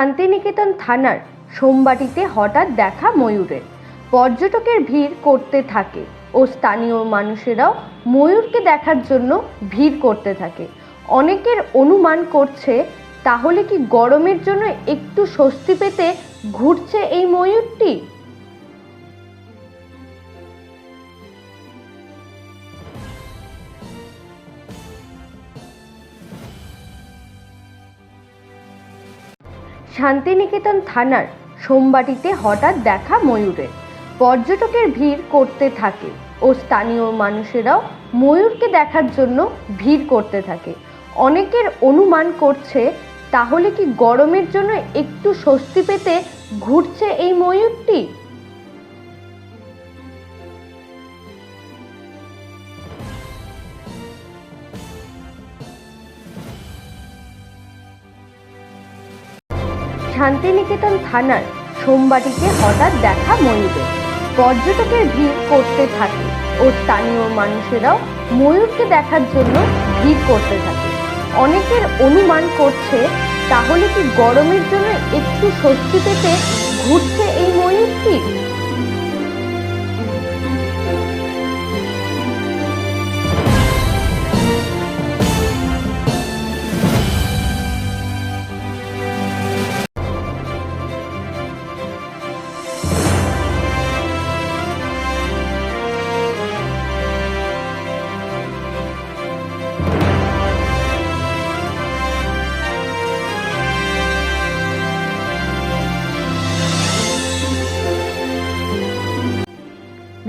শান্তিনিকেতন থানার সোমবাটিতে হঠাৎ দেখা ময়ূরের। পর্যটকের ভিড় করতে থাকে ও স্থানীয় মানুষেরাও ময়ূরকে দেখার জন্য ভিড় করতে থাকে। অনেকের অনুমান করছে, তাহলে কি গরমের জন্য একটু স্বস্তি পেতে ঘুরছে এই ময়ূরটি? শান্তিনিকেতন থানার সোমবাটিতে হঠাৎ দেখা ময়ূরের। পর্যটকের ভিড় করতে থাকে ও স্থানীয় মানুষেরাও ময়ূরকে দেখার জন্য ভিড় করতে থাকে। অনেকের অনুমান করছে, তাহলে কি গরমের জন্য একটু স্বস্তি পেতে ঘুরছে এই ময়ূরটি? শান্তিনিকেতন থানার সোমবাটিতে হঠাৎ দেখা ময়ূরের পর্যটকের ভিড় করতে থাকে ও স্থানীয় মানুষেরাও ময়ূরকে দেখার জন্য ভিড় করতে থাকে। অনেকের অনুমান করছে, তাহলে কি গরমের জন্য একটু স্বস্তি পেতে ঘুরছে এই ময়ূরটি?